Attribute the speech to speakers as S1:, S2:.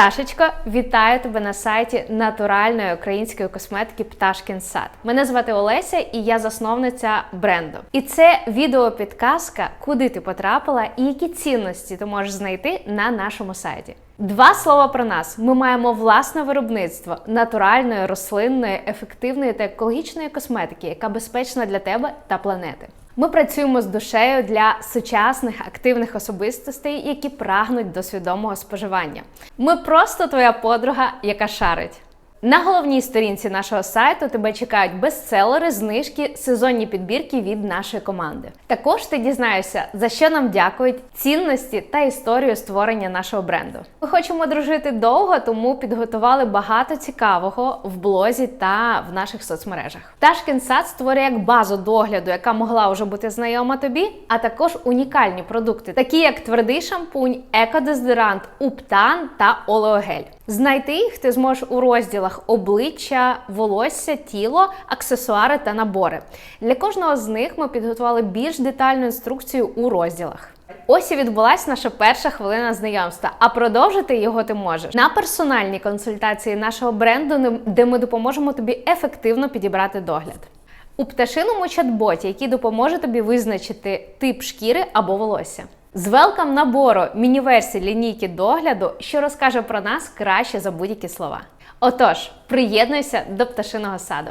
S1: Пташечко, вітаю тебе на сайті натуральної української косметики Пташкін сад. Мене звати Олеся і я засновниця бренду. І це відеопідказка, куди ти потрапила і які цінності ти можеш знайти на нашому сайті. Два слова про нас: ми маємо власне виробництво натуральної, рослинної, ефективної та екологічної косметики, яка безпечна для тебе та планети. Ми працюємо з душею для сучасних активних особистостей, які прагнуть до свідомого споживання. Ми просто твоя подруга, яка шарить. На головній сторінці нашого сайту тебе чекають бестселери, знижки, сезонні підбірки від нашої команди. Також ти дізнаєшся, за що нам дякують цінності та історію створення нашого бренду. Ми хочемо дружити довго, тому підготували багато цікавого в блозі та в наших соцмережах. Пташкін сад створює як базу догляду, яка могла вже бути знайома тобі, а також унікальні продукти, такі як твердий шампунь, екодезодорант, уптан та олеогель. Знайти їх ти зможеш у розділах обличчя, волосся, тіло, аксесуари та набори. Для кожного з них ми підготували більш детальну інструкцію у розділах. Ось і відбулася наша перша хвилина знайомства. А продовжити його ти можеш на персональній консультації нашого бренду, де ми допоможемо тобі ефективно підібрати догляд. У пташиному чат-боті, який допоможе тобі визначити тип шкіри або волосся. З велкам набору міні-версії лінійки догляду, що розкаже про нас краще за будь-які слова. Отож, приєднуйся до пташиного саду.